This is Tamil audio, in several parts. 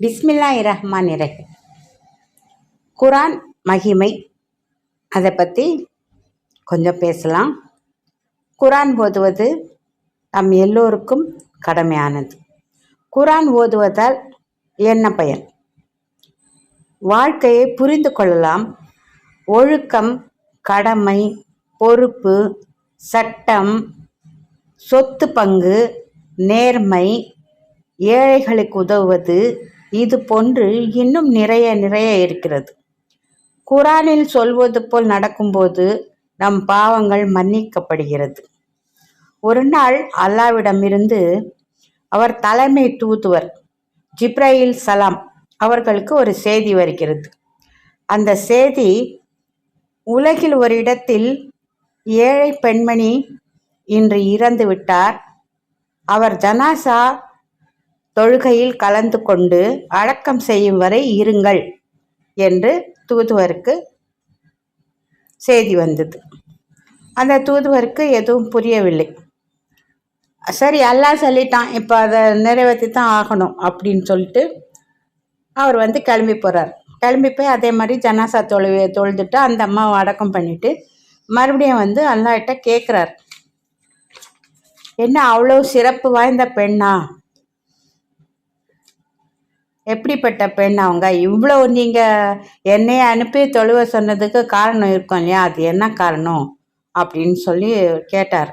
பிஸ்மில்லா இரஹ்மான் இரஹீம் குரான் மகிமை. அதை பற்றி கொஞ்சம் பேசலாம். குரான் ஓதுவது நம் எல்லோருக்கும் கடமையானது. குரான் ஓதுவதால் என்ன பயன்? வாழ்க்கையை புரிந்து கொள்ளலாம். ஒழுக்கம் கடமை பொறுப்பு சட்டம் சொத்து பங்கு நேர்மை ஏழைகளுக்கு உதவுவது இது போன்று இன்னும் நிறைய நிறைய இருக்கிறது. குரானில் சொல்வது போல் நடக்கும்போது நம் பாவங்கள் மன்னிக்கப்படுகிறது. ஒரு நாள் அல்லாவிடமிருந்து அவர் தலைமை தூதுவர் ஜிப்ராயில் சலாம் அவர்களுக்கு ஒரு செய்தி வருகிறது. அந்த செய்தி உலகில் ஒரு இடத்தில் ஏழை பெண்மணி இன்று இறந்து விட்டார் அவர் ஜனாசா தொழுகையில் கலந்து கொண்டு அடக்கம் செய்யும் வரை இருங்கள் என்று தூதுவருக்கு செய்தி வந்தது. அந்த தூதுவருக்கு எதுவும் புரியவில்லை. சரி எல்லாம் சொல்லிட்டான் இப்போ அதை நிறைவேற்றி தான் ஆகணும் அப்படின்னு சொல்லிட்டு அவர் வந்து கிளம்பி போகிறார் கிளம்பி போய் அதே மாதிரி ஜனாசா தொழு தொழுதுட்டு அந்த அம்மாவை அடக்கம் பண்ணிவிட்டு மறுபடியும் வந்து அல்லாட்ட கேட்குறார் என்ன அவ்வளோ சிறப்பு வாய்ந்த பெண்ணா? எப்படிப்பட்ட பெண் அவங்க? இவ்வளோ நீங்கள் என்னைய அனுப்பி தொழுவ சொன்னதுக்கு காரணம் இருக்கும் இல்லையா? அது என்ன காரணம்? அப்படின்னு சொல்லி கேட்டார்.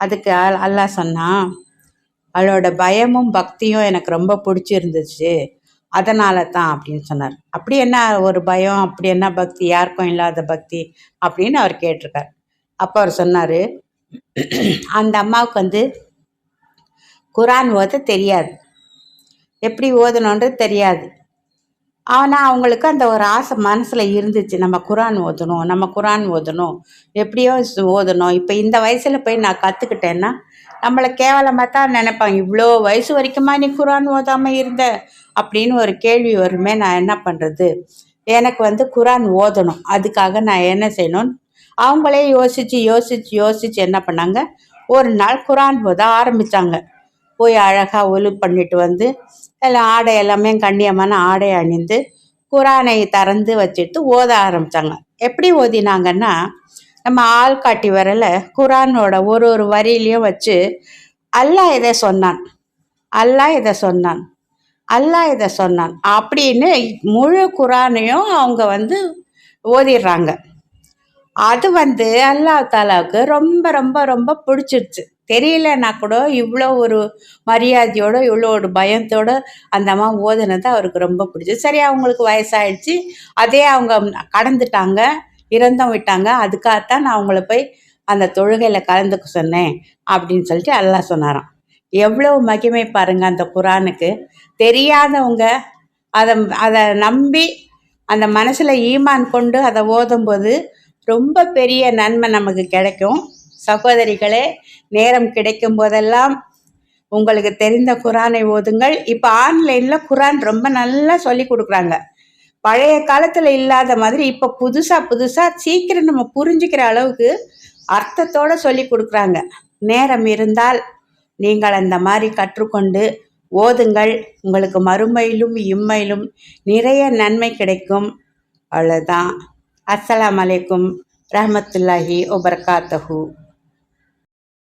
அதுக்கு அல்லாஹ் சொன்னான் அவளோட பயமும் பக்தியும் எனக்கு ரொம்ப பிடிச்சிருந்துச்சு. அதனால தான் அப்படின்னு சொன்னார். அப்படி என்ன ஒரு பயம்? அப்படி என்ன பக்தி? யாருக்கும் இல்லாத பக்தி? அப்படின்னு அவர் கேட்டிருக்கார். அப்போ அவர் சொன்னார் அந்த அம்மாவுக்கு வந்து குரான் ஓத தெரியாது. எப்படி ஓதணுன்றது தெரியாது. ஆனால் அவங்களுக்கு அந்த ஒரு ஆசை மனசில் இருந்துச்சு. நம்ம குரான் ஓதணும் நம்ம குரான் ஓதணும். எப்படியோ ஓதணும். இப்போ இந்த வயசில் போய் நான் கற்றுக்கிட்டேன்னா நம்மளை கேவலமாக தான் நினைப்பாங்க. இவ்வளோ வயசு வரைக்குமா நீ குரான் ஓதாமல் இருந்த? அப்படின்னு ஒரு கேள்வி வருமே நான் என்ன பண்ணுறது எனக்கு வந்து குரான் ஓதணும். அதுக்காக நான் என்ன செய்யணும்? அவங்களே யோசித்து யோசித்து யோசித்து என்ன பண்ணாங்க? ஒரு நாள் குரான் ஓத ஆரம்பித்தாங்க போய் அழகாக ஒலு பண்ணிட்டு வந்து எல்லாம் ஆடை எல்லாமே கண்ணியமான ஆடை அணிந்து குரானை திறந்து வச்சுட்டு ஓத ஆரம்பித்தாங்க எப்படி ஓதினாங்கன்னா நம்ம ஆள் காட்டி வரல குரானோட ஒரு ஒரு வரியிலையும் வச்சு அல்லாஹ் இதை சொன்னான் அல்லாஹ் இதை சொன்னான் அல்லாஹ் இதை சொன்னான் அப்படின்னு முழு குரானையும் அவங்க வந்து ஓதிடுறாங்க. அது வந்து அல்லாஹ் தாலாவுக்கு ரொம்ப ரொம்ப ரொம்ப பிடிச்சிருச்சு. தெரியலன்னா கூட இவ்வளோ ஒரு மரியாதையோட இவ்வளோ ஒரு பயத்தோட அந்த அம்மா ஓதுனது அவருக்கு ரொம்ப பிடிச்சது. சரி அவங்களுக்கு வயசாயிடுச்சு. அதே அவங்க கடந்துட்டாங்க இறந்தும் விட்டாங்க. அதுக்காகத்தான் நான் அவங்கள போய் அந்த தொழுகையில் கலந்துக்க சொன்னேன் அப்படின்னு சொல்லிட்டு எல்லாம் சொன்னாராம். எவ்வளோ மகிமை பாருங்கள் அந்த குரானுக்கு. தெரியாதவங்க அதை அதை நம்பி அந்த மனசில் ஈமான் கொண்டு அதை ஓதும்போது ரொம்ப பெரிய நன்மை நமக்கு கிடைக்கும். சகோதரிகளே நேரம் கிடைக்கும் போதெல்லாம் உங்களுக்கு தெரிந்த குரானை ஓதுங்கள். இப்போ ஆன்லைனில் குரான் ரொம்ப நல்லா சொல்லி கொடுக்குறாங்க. பழைய காலத்தில் இல்லாத மாதிரி இப்போ புதுசாக புதுசாக சீக்கிரம் நம்ம புரிஞ்சுக்கிற அளவுக்கு அர்த்தத்தோடு சொல்லி கொடுக்குறாங்க. நேரம் இருந்தால் நீங்கள் அந்த மாதிரி கற்றுக்கொண்டு ஓதுங்கள். உங்களுக்கு மறுமையிலும் இம்மையிலும் நிறைய நன்மை கிடைக்கும். அவ்வளோதான் அஸ்ஸலாம் அலைக்கும். ரஹமத்துல்லாஹி ஒபர்காத்தஹூ